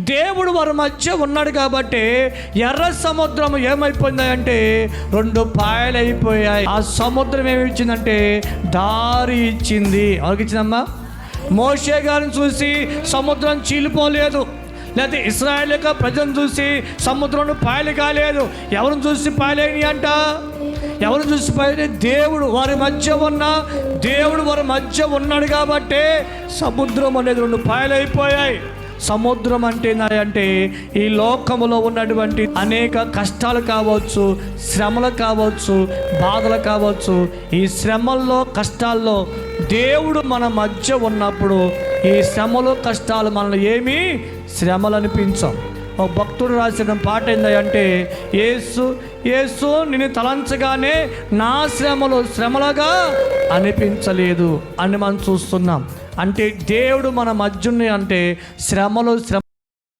దేవుడు వారి మధ్య ఉన్నాడు కాబట్టి ఎర్ర సముద్రం ఏమైపోయిందంటే రెండు పాయలు అయిపోయాయి ఆ సముద్రం ఏమి ఇచ్చిందంటే దారి ఇచ్చింది. ఎవరికి మోషే గారిని చూసి సముద్రం చీలిపోలేదు. లేకపోతే ఇస్రాయల్ యొక్క ప్రజలను చూసి సముద్రంలో పాయలు కాలేదు. ఎవరిని చూసి పాయలేని అంట? ఎవరు చూసి పాయలే దేవుడు వారి మధ్య ఉన్న దేవుడు వారి మధ్య ఉన్నాడు కాబట్టి సముద్రం అనేది రెండు పాయలు అయిపోయాయి సముద్రం అంటే అంటే ఈ లోకములో ఉన్నటువంటి అనేక కష్టాలు కావచ్చు శ్రమలు కావచ్చు బాధలు కావచ్చు ఈ శ్రమల్లో కష్టాల్లో దేవుడు మన మధ్య ఉన్నప్పుడు ఈ శ్రమలు కష్టాలు మనల్ని ఏమీ శ్రమలు అనిపించం ఒక భక్తుడు రాసిన పాట ఏంటంటే ఏసు యేసు నిన్ను తలంచగానే నా శ్రమలు శ్రమలుగా అనిపించలేదు అని మనం చూస్తున్నాం. అంటే దేవుడు మన మధ్య అంటే శ్రమలు శ్రమ